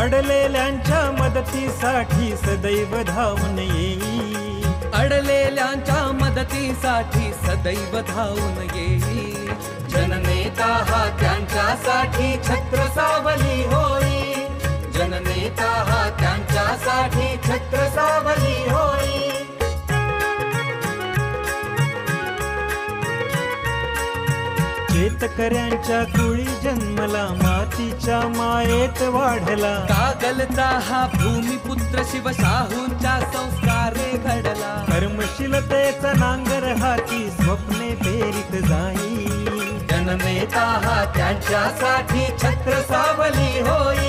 अडलेल्यांच्या मदतीसाठी सदैव धावून येई अडलेल्यांच्या मदतीसाठी सदैव धावून येई जननेता हा त्यांच्यासाठी छत्र सावली होई जननेता हा त्यांच्यासाठी छत्र सावली होई शेतकऱ्यांच्या कुळी जन्मला मातीच्या मायेत वाढला. कागलचा हा भूमिपुत्र शिवशाहूंच्या संस्कारे घडला. कर्मशीलतेचा नांगर हाती स्वप्ने पेरीत जाई. जननेता हा त्यांच्यासाठी छत्र सावली होई.